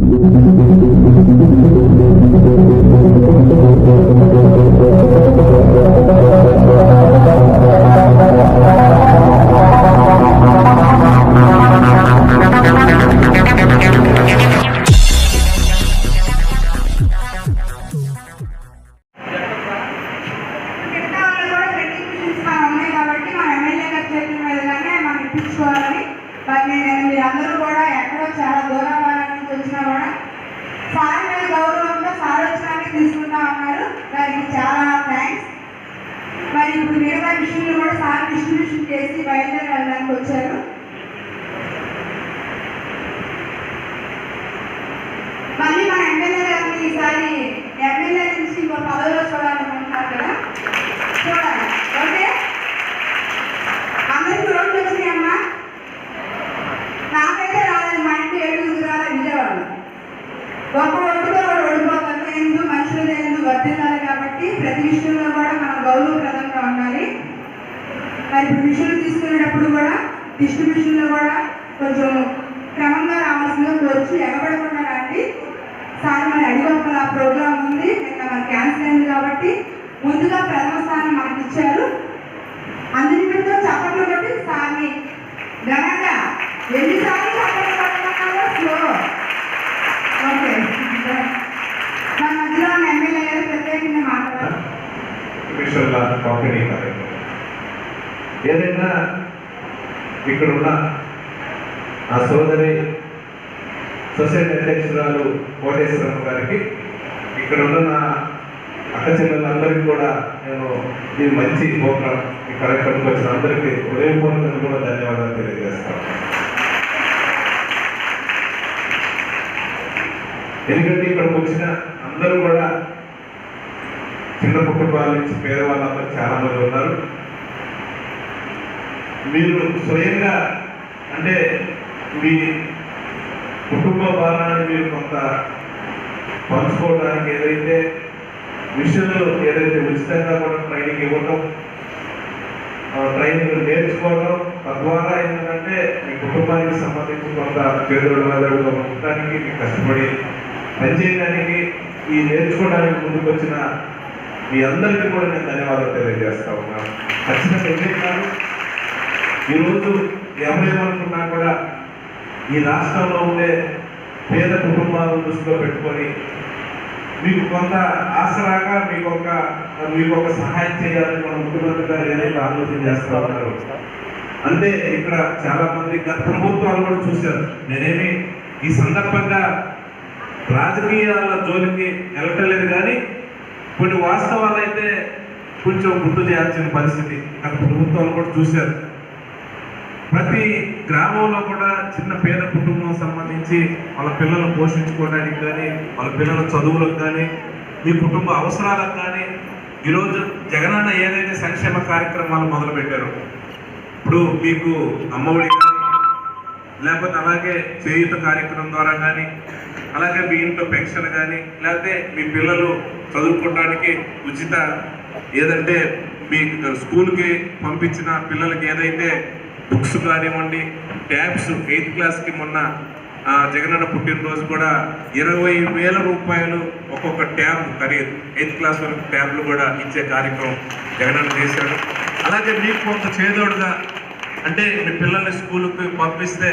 Thank you. చేసి బయలుదేరి వెళ్ళడానికి వచ్చారు క్రమంగా రావాల్సిందిగా వచ్చి ఎగబడకుండా రండి సార్ మరి అడిగొప్పల ప్రోగ్రామ్ ఉంది. నిన్న మరి క్యాన్సిల్ అయింది కాబట్టి ముందుగా ప్రథమ స్థానం మనకి ఇచ్చారు అందరితో చప్పట్లు కొట్టి సార్ని ఘనంగా ఎన్నిసార్లు చప్పట్లు కొట్టమన్నారో స్లో. ఓకే. మన మధ్యలో ఉన్న ఎమ్మెల్యే గారు ప్రత్యేకంగా మాట్లాడారు ఏదైనా ఇక్కడ ఉన్న ఏదైనా ఆ సోదరి సొసైటీ అధ్యక్షురాలు కోటేశ్వరమ్మ గారికి. ఇక్కడ ఉన్న నా అక్క చెల్లెలందరికీ కూడా నేను ఈ మంచి ప్రోగ్రాం ఈ కార్యక్రమం వచ్చిన అందరికీ హృదయపూర్వకంగా కూడా ధన్యవాదాలు తెలియజేస్తాను. ఎందుకంటే ఇక్కడికి వచ్చిన అందరూ కూడా చిన్న కుటుంబాల నుంచి పేదవాళ్ళందరూ చాలా మంది ఉన్నారు. మీరు స్వయంగా అంటే మీ కుటుంబ భారాన్ని మీరు కొంత పంచుకోవడానికి ఏదైతే మిషన్లు ఏదైతే ఉచితంగా కూడా ట్రైనింగ్ ఇవ్వటం ట్రైనింగ్ నేర్చుకోవడం తద్వారా ఏంటంటే మీ కుటుంబానికి సంబంధించి కొంత పేదోడు మెదడుగా ఉండడానికి మీకు కష్టపడి పనిచేయడానికి ఈ నేర్చుకోవడానికి ముందుకు వచ్చిన మీ అందరికీ కూడా నేను ధన్యవాదాలు తెలియజేస్తా ఉన్నాను. ఖచ్చితంగా ఏం ఈరోజు ఎవరేమనుకున్నా కూడా ఈ రాష్ట్రంలో ఉండే పేద కుటుంబాలను దృష్టిలో పెట్టుకొని మీకు కొంత ఆసరాగా మీకు ఒక మీకు ఒక సహాయం చేయాలని మన ముఖ్యమంత్రి గారు ఏదైతే ఆలోచన చేస్తా ఉన్నారు. అంటే ఇక్కడ చాలా మంది గత ప్రభుత్వాలు కూడా చూశారు. నేనేమి ఈ సందర్భంగా రాజకీయాల జోలికి వెళ్ళటలేదు కానీ కొన్ని వాస్తవాలు అయితే కొంచెం గుర్తు చేయాల్సిన పరిస్థితి గత ప్రభుత్వాలు కూడా చూశారు. ప్రతి గ్రామంలో కూడా చిన్న పేద కుటుంబం సంబంధించి వాళ్ళ పిల్లలు పోషించుకోవడానికి కానీ వాళ్ళ పిల్లల చదువులకు కానీ మీ కుటుంబ అవసరాలకు కానీ ఈరోజు జగనన్న ఏదైతే సంక్షేమ కార్యక్రమాలు మొదలుపెట్టారో ఇప్పుడు మీకు అమ్మఒడి కానీ లేకపోతే అలాగే చేయుత కార్యక్రమం ద్వారా కానీ అలాగే మీ ఇంట్లో పెన్షన్ కానీ లేకపోతే మీ పిల్లలు చదువుకోవడానికి ఉచిత ఏదంటే మీ స్కూల్కి పంపించిన పిల్లలకి ఏదైతే బుక్స్ కానివ్వండి ట్యాబ్స్ ఎయిత్ క్లాస్కి మొన్న జగనన్న పుట్టినరోజు కూడా ఇరవై వేల రూపాయలు ఒక్కొక్క ట్యాబ్ ఖరీదు ఎయిత్ క్లాస్ వరకు ట్యాబ్లు కూడా ఇచ్చే కార్యక్రమం జగనన్న చేశాడు. అలాగే మీకు కొంత చేదోడుగా అంటే మీ పిల్లల్ని స్కూల్కి పంపిస్తే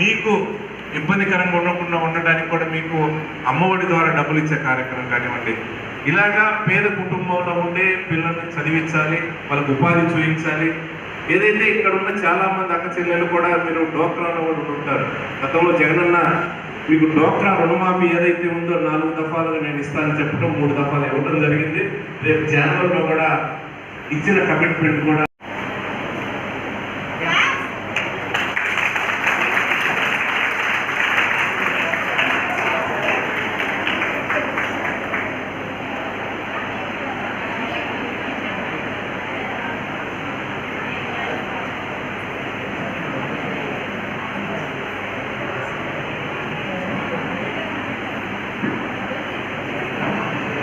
మీకు ఇబ్బందికరంగా ఉండకుండా ఉండడానికి కూడా మీకు అమ్మఒడి ద్వారా డబ్బులు ఇచ్చే కార్యక్రమం కానివ్వండి. ఇలాగా పేద కుటుంబంలో ఉండే పిల్లల్ని చదివించాలి వాళ్ళకు ఉపాధి చూపించాలి ఏదైతే ఇక్కడ ఉన్న చాలా మంది అక్క చెల్లెలు కూడా మీరు డోక్రాలో కూడా ఉంటారు. గతంలో జగనన్న మీకు డోక్రా రుణమాఫీ ఏదైతే ఉందో నాలుగు దఫాలుగా నేను ఇస్తానని చెప్పడం మూడు దఫాలు ఇవ్వడం జరిగింది. రేపు జనవరిలో కూడా ఇచ్చిన కమిట్మెంట్ కూడా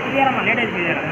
తీయరమ్మా లేట్ అయితే తీయరా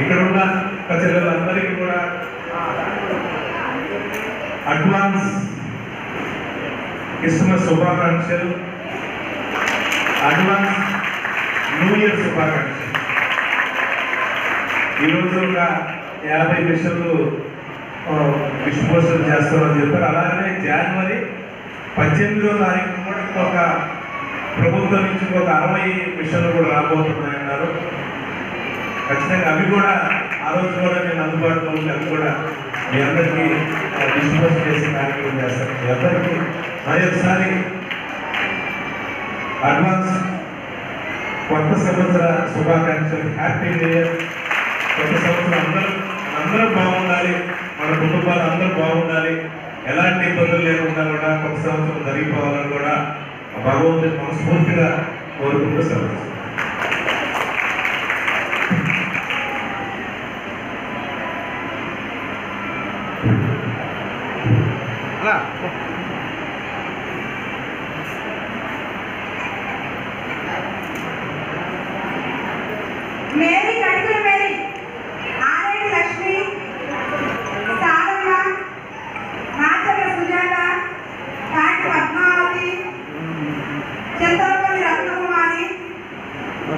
ఇక్కడ ఉన్న చెల్లెలందరికీ కూడా అడ్వాన్స్ క్రిస్మస్ శుభాకాంక్షలు. అడ్వాన్స్ న్యూ ఇయర్ శుభాకాంక్షలు. ఈరోజు ఒక యాభై మిషన్లు డిస్పోజల్ చేస్తామని చెప్పారు. అలాగనే జనవరి పద్దెనిమిదో తారీఖు కూడా ఒక ప్రభుత్వం నుంచి ఒక అరవై మిషన్లు కూడా రాబోతున్నాయన్నారు. ఖచ్చితంగా అవి కూడా ఆ రోజు కూడా నేను అందుబాటులో ఉండి అవి కూడా మీ అందరికీ డిస్పోజ్ చేసి కార్యక్రమం చేస్తాను. మీ అందరికీ మరొకసారి అడ్వాన్స్ కొత్త సంవత్సర శుభాకాంక్షలు. హ్యాపీ న్యూ ఇయర్ కొత్త సంవత్సరం అందరూ అందరూ బాగుండాలి. మన కుటుంబాలు అందరూ బాగుండాలి. ఎలాంటి ఇబ్బందులు లేకుండా కూడా కొత్త సంవత్సరం జరిగిపోవాలని కూడా భగవంతుని మనస్ఫూర్తిగా కోరుకుంటూ సెలవు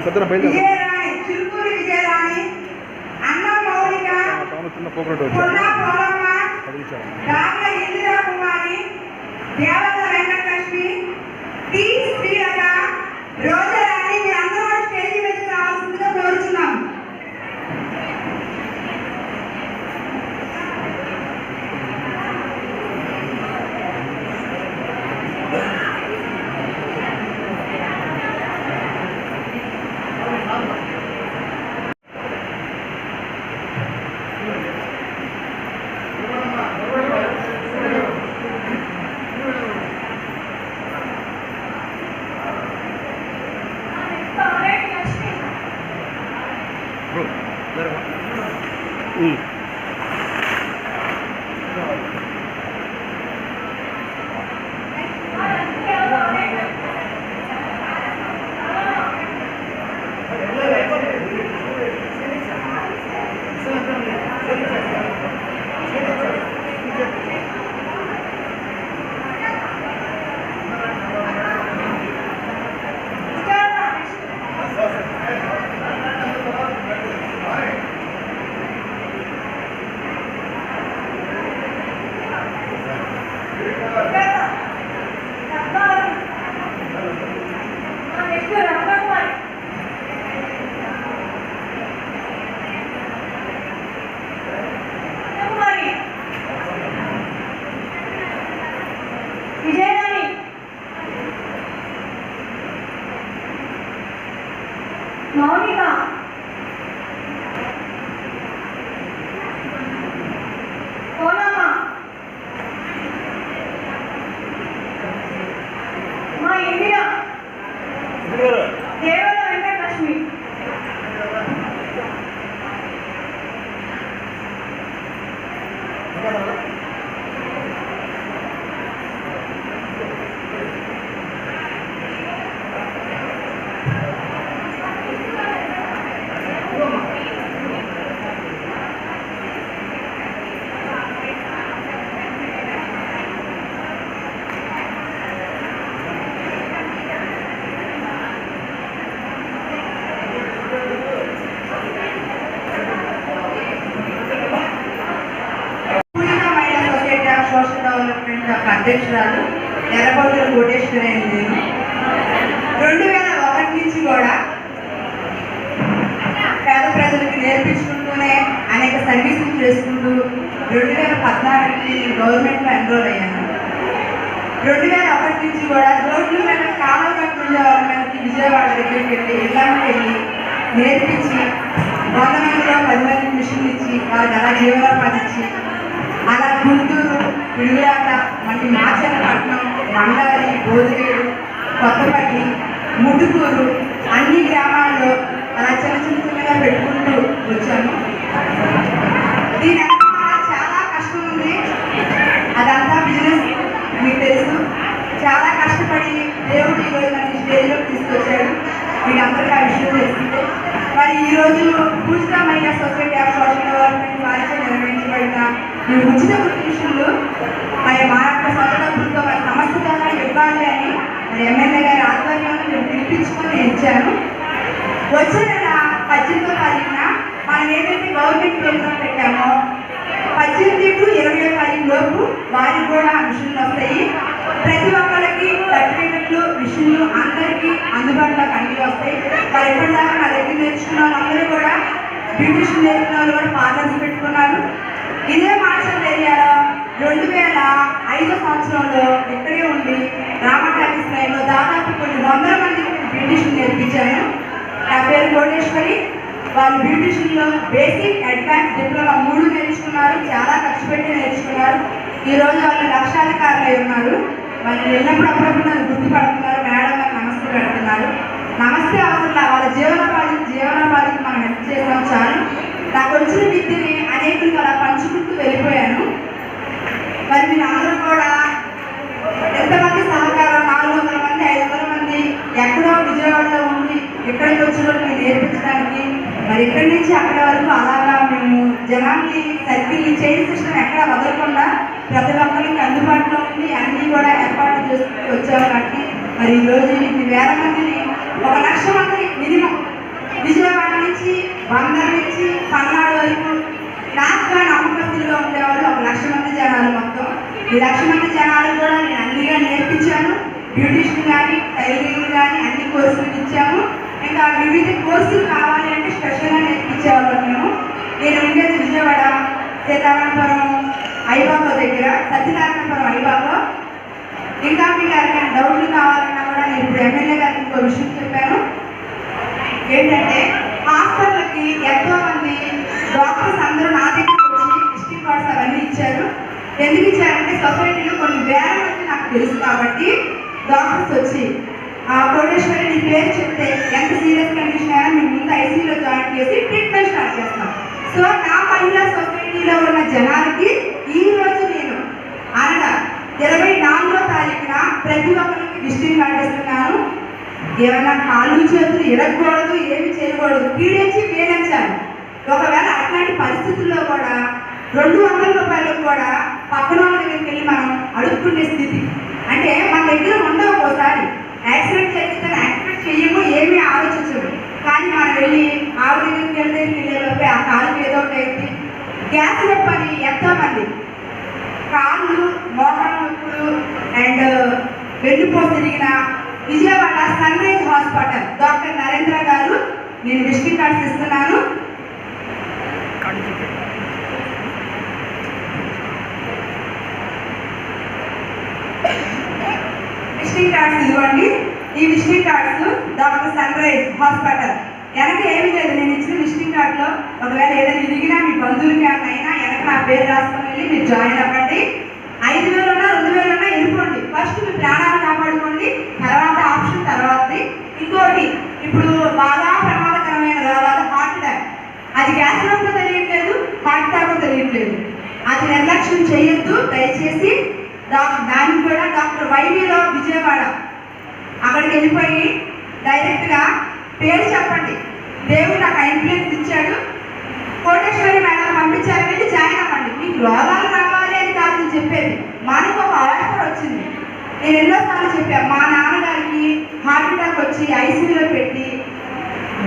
సత్యన బయట చిన్న పోకరెట్ పొన్నా పోలమ్మ వచ్చారు గార్ల ఇందిరా కుమారి దేవత వెంకటలక్ష్మి టి శ్రీలత రోజారాణి మీరందరూ కూడా స్టేజ్ మీద రావాల్సిందిగా కోరుచున్నాం విజయరాణి మౌనిక పోలమ్మ మా ఇందిర దేవల వెంకటలక్ష్మి పూర్ణ మహిళా సొసైటీ ఆఫ్ సోషల్ డెవలప్మెంట్ యొక్క అధ్యక్షురాలు ఎర్రబోతుల కోటేశ్వరి నేను రెండు వేల ఒకటి నుంచి కూడా పేద ప్రజలకు నేర్పించుకుంటూనే అనేక సర్వీసులు చేసుకుంటూ రెండు వేల పద్నాలుగుకి నేను గవర్నమెంట్లో ఎన్రోల్ అయ్యాను రెండు వేల ఒకటి నుంచి కూడా రోడ్ల మీద కాలం కట్టుకునే వాళ్ళకి విజయవాడ దగ్గరికి వెళ్ళి ఇళ్ళకి వెళ్ళి నేర్పించి గవర్నమెంట్లో పది మంది మిషన్లు ఇచ్చి వాళ్ళకి అలా జీవనోపాధి ఇచ్చి అలా గుంటూరు పిడుగురాట మళ్ళీ మాచర్లపట్నం మండారి బోధిరేడు కొత్తపల్లి ముటుకూరు అన్ని గ్రామాల్లో అలా చిన్న చిన్న చిన్నగా పెట్టుకుంటూ వచ్చాను దీని వెనకాల చాలా కష్టం ఉంది అదంతా బిజినెస్ మీకు తెలుసు చాలా కష్టపడి దేవుడు ఈరోజు నన్ను స్టేజ్లోకి తీసుకొచ్చాడు మీకు అందరికీ ఆ విషయం తెలిసిందే మరి మరి ఈ రోజు పూజిత మహిళా సొసైటీ ఆఫ్ సోషల్ డెవలప్మెంట్ వారిచే నిర్వహించబడిన ఈ ఉచిత కృషులు మరి మా యొక్క సోదరులతో మరి సమస్య ఇవ్వాలి అని మరి ఎమ్మెల్యే గారి ఆధ్వర్యంలో మేము పిలిపించుకొని నేను ఇచ్చాను. వచ్చే నెల పద్దెనిమిదో తారీఖున మనం ఏదైతే గవర్నమెంట్ ప్రోగ్రామ్ పెట్టామో పద్దెనిమిది టు ఇరవై తారీఖు లోపు వారికి కూడా మిషన్లు వస్తాయి. ప్రతి ఒక్కరికి సర్టిఫికెట్లు మిషన్లు అందరికీ అందుబాటులోకి అన్ని వస్తాయి. మరి ఎప్పటిదాకా నా దగ్గర నేర్చుకున్న వాళ్ళందరూ కూడా బ్యూటిషన్ నేర్చుకున్న వాళ్ళు కూడా పార్లర్స్ పెట్టుకున్నారు. ఇదే మార్చల్ ఏరియాలో రెండు వేల ఐదో సంవత్సరంలో ఇక్కడే ఉండి రామటాకీస్ లైన్లో దాదాపు కొన్ని వందల మందికి బ్యూటిషన్ నేర్పించాను నా పేరు కోటేశ్వరి. వాళ్ళు బ్యూటిషన్లో బేసిక్ అడ్వాన్స్ డిప్లొమా మూడు నేర్చుకున్నారు. చాలా ఖర్చు పెట్టి నేర్చుకున్నారు. ఈ వాళ్ళు లక్షాధికారులు అయి ఉన్నారు. వాళ్ళు వెళ్ళినప్పుడు అప్పుడప్పుడు నన్ను గుర్తుపడుతున్నారు. మేడం పెడుతున్నారు నమస్తే అవసరం వాళ్ళ జీవనోపాధి జీవనోపాధికి మనం హెల్ప్ చేయడం చాలు. నాకు వచ్చిన విద్యని అనేకులకు అలా పంచుకుంటూ వెళ్ళిపోయాను. మరి మీరు అందరూ కూడా ఎంతమంది సహకారం నాలుగు వందల మంది ఐదు వందల మంది ఎక్కడో విజయవాడలో ఉండి ఇక్కడికి వచ్చిన మీరు నేర్పించడానికి మరి ఇక్కడి నుంచి అక్కడ వరకు అలాగా మేము జనాన్ని సర్కిల్ చైన్ సిస్టమ్ ఎక్కడ వదలకుండా ప్రతి ఒక్కరికి అందుబాటులో ఉండి అన్నీ కూడా ఏర్పాటు చేసుకుంటూ వచ్చాము. కాబట్టి మరి ఈరోజు ఇన్ని వేల మందిని ఒక లక్ష మంది మినిమం. విజయవాడ నుంచి బందర్ నుంచి పల్నాడు వరకు నాకుగా నమ్మకస్తులుగా ఉండేవాళ్ళు ఒక లక్ష మంది జనాలు మొత్తం. ఈ లక్ష మంది జనాలు కూడా నేను అన్నిగా నేర్పించాను. బ్యూటిషియన్ కానీ టైలరింగ్ కానీ అన్ని కోర్సులు ఇచ్చాము. ఇంకా వివిధ కోర్సులు కావాలి అంటే స్పెషల్గా నేర్పించేవాళ్ళం మేము. నేను ఉండేది విజయవాడ సీతారామపురం ఐబాబా దగ్గర సత్యనారాయణపురం ఐబాబా ఇంకా మీకు ఎవరికైనా డౌట్లు కావాలన్నా కూడా నేను ఇప్పుడు ఎమ్మెల్యే గారికి ఇంకో విషయం చెప్పాను ఏంటంటే హాస్పిటల్కి ఎంతో మంది డాక్టర్స్ అందరూ నా దగ్గరికి వచ్చి విజిటింగ్ కార్డ్స్ అవన్నీ ఇచ్చారు. ఎందుకు ఇచ్చారంటే సొసైటీలో కొన్ని వేల నాకు తెలుసు కాబట్టి డాక్టర్స్ వచ్చి ఆ కోటేశ్వరి నీ పేరు చెప్తే ఎంత సీరియస్ కండిషన్ అయినా మీ ముందు ఐసీయూలో జాయిన్ చేసి ట్రీట్మెంట్ స్టార్ట్ చేస్తాం. సో నా మహిళా సొసైటీలో ఉన్న జనాలకి ఈ రోజు నేను అనగా ఇరవై నాలుగో తారీఖున ప్రతి ఒక్కరికి విజిటింగ్ కార్డు ఇస్తున్నాను ఏమైనా కాళ్ళు చేతులు ఇరగకూడదు ఏమి చేయకూడదు. పీడించి వేయించాలి ఒకవేళ అట్లాంటి పరిస్థితుల్లో కూడా రెండు వందల రూపాయలకు కూడా పక్కన వాళ్ళ దగ్గరికి వెళ్ళి మనం అడుక్కునే స్థితి. అంటే మన దగ్గర ఉండవు ఒకసారి యాక్సిడెంట్ చేస్తే యాక్సిడెంట్ చేయము ఏమీ ఆలోచించము. కానీ మనం వెళ్ళి ఆవిడ దగ్గరికి వెళ్తే వెళ్ళేలోపే ఆ కాలుకి ఏదో ఒకటి గ్యాస్ రప్పని ఎంతోమంది. కాళ్ళు మోకాళ్ళ నొప్పులు అండ్ uh, వెన్నుపో తిరిగిన Vijayawada sunrise hospital. Doctor Narendra garu నేను విజిటింగ్ కార్డ్స్ ఇస్తున్నాను. విజిటింగ్ కార్డ్స్ ఇవ్వండి. ఈ visiting cards doctor sunrise hospital. వెనక ఏమీ లేదు. నేను ఇచ్చిన విజిటింగ్ కార్డులో ఒకవేళ ఏదైనా ఇరిగినా మీ బంధువులకి ఏమైనా అయినా వెనక నా పేరు రాసుకుని వెళ్ళి మీరు జాయిన్ అవ్వండి. ఐదు వేలు ఉన్నా రెండు వేలు ఉన్నా ఇరుకోండి ఫస్ట్ మీ ప్రాణాలు కాపాడుకోండి. తర్వాత ఆప్షన్ తర్వాతది. ఇంకోటి ఇప్పుడు బాగా ప్రమాదకరమైన రోగాలు హార్ట్ అటాక్ అది గ్యాస్ నొప్పి తెలియట్లేదు హార్ట్ అటాక్ తెలియట్లేదు. అది నిర్లక్ష్యం చేయొద్దు. దయచేసి దానికి కూడా డాక్టర్ వైవీలో విజయవాడ అక్కడికి వెళ్ళిపోయి డైరెక్ట్గా పేరు చెప్పండి. దేవుడు నాకు ఇన్ఫ్లుయెన్స్ ఇచ్చాడు. కోటేశ్వరి మేడం పంపించారు జాయిన్ అవ్వండి. మీకు రోగాలు రావాలి అని కాదు నేను చెప్పేది. మనకు ఒక ఆఫర్ వచ్చింది. నేను ఎన్నోసార్లు చెప్పాను మా నాన్నగారికి హార్ట్ అటాక్ వచ్చి ఐసీయూలో పెట్టి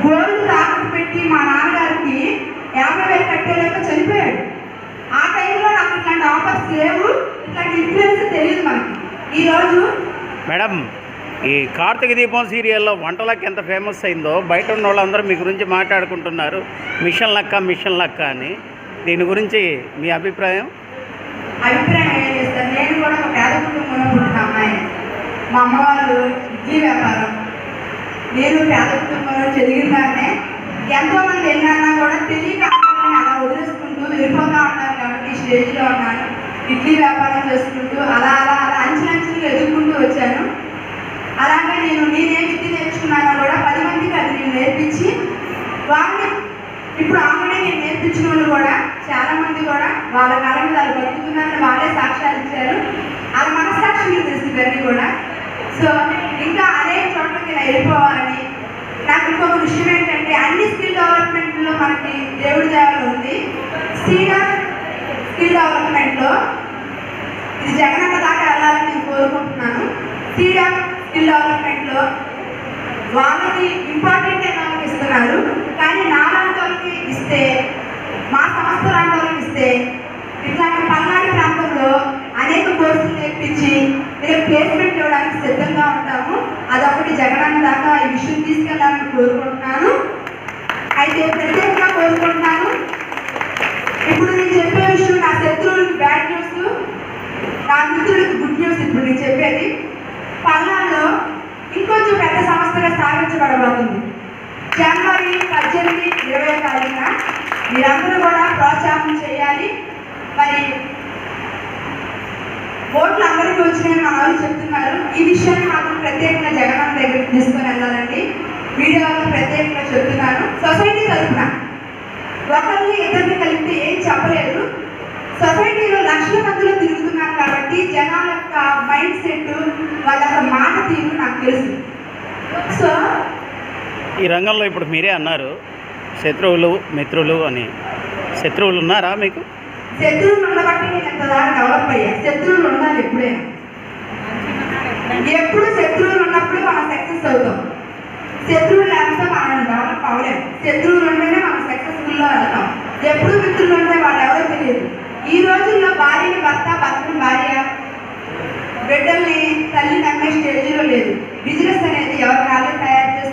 గోల్డ్ తాకట్టు పెట్టి మా నాన్నగారికి యాభై వేలు కట్టేలేక చనిపోయాడు. ఆ టైంలో నాకు ఇట్లాంటి ఆఫర్స్ లేవు. ఇట్లాంటి ఇన్ఫ్లుయెన్స్ తెలియదు మనకి. ఈరోజు మేడం ఈ కార్తీక దీపం సీరియల్లో వంటలకి ఎంత ఫేమస్ అయిందో బయట ఉన్న వాళ్ళందరూ మీ గురించి మాట్లాడుకుంటున్నారు. మిషన్ లక్క మిషన్ లక్క అని. దీని గురించి మీ అభిప్రాయం? అభిప్రాయం ఏం చేస్తాను నేను కూడా ఒక పేద కుటుంబంలో పుట్టిన అమ్మాయి మా అమ్మ వాళ్ళు ఇడ్లీ వ్యాపారం. నేను పేద కుటుంబంలో చదివిందానే ఎంతో మంది ఎన్నన్నా కూడా తెలియక అలా వదిలేసుకుంటూ వెళ్ళిపోతా ఉన్నాను కాబట్టి ఈ స్టేజ్లో ఉన్నాను. ఇడ్లీ వ్యాపారం చేసుకుంటూ అలా అలా అలా అంచనంచులు ఎదుర్కొంటూ వచ్చాను. అలాగే నేను నేనే విద్య నేర్చుకున్నానో కూడా పది మందికి అది నేను నేర్పించి వాళ్ళని ఇప్పుడు ఆమెనే నేను నేర్పించిన వాళ్ళు కూడా చాలా మంది కూడా వాళ్ళ కాలం మీద వాళ్ళు బతుకుతున్నారని వాళ్ళే సాక్ష్యాలు ఇచ్చారు. వాళ్ళ మనస్సాక్షి మీద తెలుసు ఇవన్నీ కూడా. సో ఇంకా అనేక చోట్లకి ఇలా వెళ్ళిపోవాలని నాకు ఇంకొక విషయం ఏంటంటే అన్ని స్కిల్ డెవలప్మెంట్లో మనకి దేవుడి దేవాలు ఉంది. సీనియర్ స్కిల్ డెవలప్మెంట్లో ఇది జగనన్న దాకా వెళ్ళాలని నేను కోరుకుంటున్నాను. సీనియర్ స్కిల్ డెవలప్మెంట్లో వాళ్ళకి ఇంపార్టెంట్ ఎకనామిక్ ఇస్తున్నారు. కానీ నాలాంటి ఇస్తే మా సంస్థ లాంటి వాళ్ళకి ఇస్తే ఇట్లాంటి పల్నాడు ప్రాంతంలో అనేక కోర్సులు నేర్పించి మీరు ప్లేస్మెంట్ ఇవ్వడానికి సిద్ధంగా ఉంటాము. అదొకటి జగనన్న దాకా ఈ విషయం తీసుకెళ్ళాలని కోరుకుంటున్నాను. అయితే ప్రత్యేకంగా కోరుకుంటున్నాను. ఇప్పుడు నేను చెప్పే విషయం నా శత్రువులకి బ్యాడ్ న్యూస్ నా మిత్రులకి గుడ్ న్యూస్ ఇప్పుడు నేను చెప్పేది. పల్నాడులో ఇంకొంచెం పెద్ద సంస్థగా స్థాపించబడబోతుంది. జనవరి పద్దెనిమిది ఇరవై తారీఖున మీరందరూ కూడా ప్రోత్సాహం చేయాలి. మరి ఓట్లు అందరికీ వచ్చినాయని మా వాళ్ళు చెప్తున్నారు. ఈ విషయాన్ని మాత్రం ప్రత్యేకంగా జగన్ దగ్గరికి తీసుకొని వెళ్ళాలండి. వీడియోలో ప్రత్యేకంగా చెప్తున్నాను సొసైటీ తరఫున ఒకరిని ఇద్దరిని కలిపితే ఏం చెప్పలేదు. సొసైటీలో లక్షల మందిలో తిరుగుతున్నారు కాబట్టి జనాల యొక్క మైండ్ సెట్ వాళ్ళ మాట తీరు నాకు తెలుసు. ఈ రంగంలో ఇప్పుడు మీరే అన్నారు శత్రువులు మిత్రులు అని. శత్రువులు ఉన్నారా మీకు? శత్రువులు ఉండబట్టి నేను ఎంత డెవలప్ అయ్యా? శత్రువులు ఉండాలి ఎప్పుడైనా. ఎప్పుడు శత్రువులు ఉన్నప్పుడు మనం సక్సెస్ అవుతాం. శత్రువులు లేకపోతే మనం డెవలప్ అవ్వలేము శత్రువులు ఉంటేనే మనం సక్సెస్ఫుల్లో వెళ్తాం. ఎప్పుడు మిత్రులు ఉంటే వాళ్ళు ఎవరో తెలియదు. ఈ రోజుల్లో భార్యని భర్త భర్తను భార్య బిడ్డల్ని తల్లి నమ్మే స్టేజ్లో లేదు. బిజినెస్ అనేది ఎవరి వాళ్ళే తయారు చేసుకొని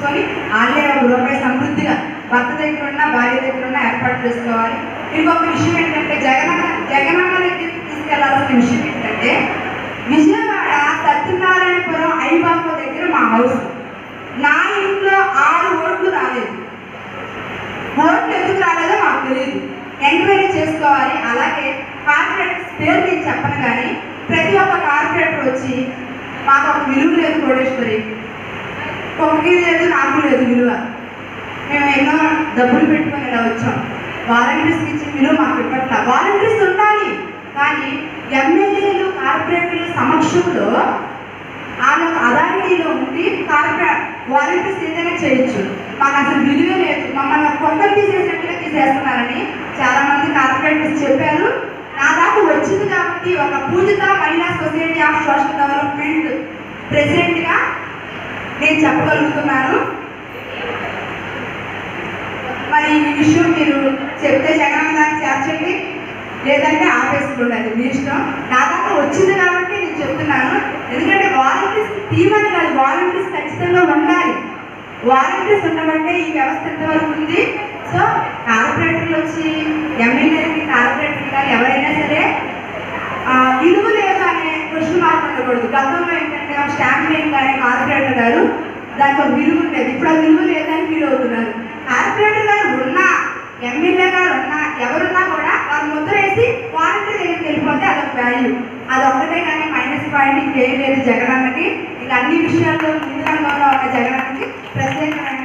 సృష్టించుకొని వాళ్ళే రూపాయి సమృద్ధిగా భర్త దగ్గర ఉన్న భార్య దగ్గర ఉన్న ఏర్పాటు చేసుకోవాలి. ఇంకొక విషయం ఏంటంటే జగనన్న జగనన్న దగ్గరికి తీసుకెళ్ళాల్సిన విషయం ఏంటంటే విజయవాడ సత్యనారాయణపురం అయ్యబాబు దగ్గర మా హౌస్ నా ఇంట్లో ఆరు ఓట్లు రాలేదు. ఓట్లు ఎందుకు రాలేదో మాకు తెలియదు ఎంక్వైరీ చేసుకోవాలి. అలాగే కార్పొరేటర్స్ పేరు నేను చెప్పను కానీ ప్రతి ఒక్క కార్పొరేటర్ వచ్చి మాకు ఒక విలువ లేదు కోటేశ్వరి. ఒక్కకి లేదు నాకు లేదు విలువ. మేము ఎన్నో డబ్బులు పెట్టుకొని ఇలా వచ్చాం. వాలంటీర్స్కి ఇచ్చిన విలువ మాకు ఇప్పట్ల. వాలంటీర్స్ ఉండాలి కానీ ఎమ్మెల్యేలు కార్పొరేటర్ల సమక్షంలో వాళ్ళ అథారిటీలో ఉండి కార్పొరేట్ వాలంటీర్స్ ఏదైనా చేయొచ్చు. మాకు అసలు విలువే లేదు. మమ్మల్ని కుక్కలు తీసేసినట్టుగా తీసేస్తున్నారని చాలామంది కార్పొరేటర్స్ చెప్పారు. నా దాకా వచ్చింది కాబట్టి ఒక పూజిత మహిళా సొసైటీ ఆఫ్ సోషల్ డెవలప్మెంట్ ప్రెసిడెంట్గా నేను చెప్పగలుగుతున్నాను. మరి ఈ విషయం మీరు చెప్తే జగన్ దాన్ని చేర్చండి లేదంటే ఆపేసుకుంటారు మీ ఇష్టం. నా దాకా వచ్చింది కాబట్టి నేను చెప్తున్నాను. ఎందుకంటే వాలంటీర్స్ టీమ్ కాదు. వాలంటీర్స్ ఖచ్చితంగా ఉండాలి. వాలంటీర్స్ ఉండమంటే ఈ వ్యవస్థ ఎంతవరకు ఉంది? సో కార్పొరేటర్లు వచ్చి ఎమ్మెల్యేలకి కార్పొరేటర్లు కానీ ఎవరైనా సరే విలువ లేదు క్వశ్చన్ మార్క్ ఉండకూడదు గతంలో ఏంటంటే ఆ స్టాంప్ కానీ కార్పొరేటర్ గారు దానికి ఒక విలువ ఉండేది. ఇప్పుడు ఆ విలువ లేదని ఫీల్ అవుతున్నారు. కార్పొరేటర్ గారు ఉన్నా ఎమ్మెల్యే గారు ఉన్నా ఎవరున్నా కూడా వాళ్ళు ముద్ర వేసి వారంటీ దగ్గరికి వెళ్ళిపోతే అదొక వాల్యూ అది ఒక్కటే కానీ మైనస్ పాయింట్ ఇంకేం లేదు జగనన్నకి. ఇక అన్ని విషయాల్లో ముందు రంగంలో ఉన్న జగనన్నకి ప్రత్యేకమైన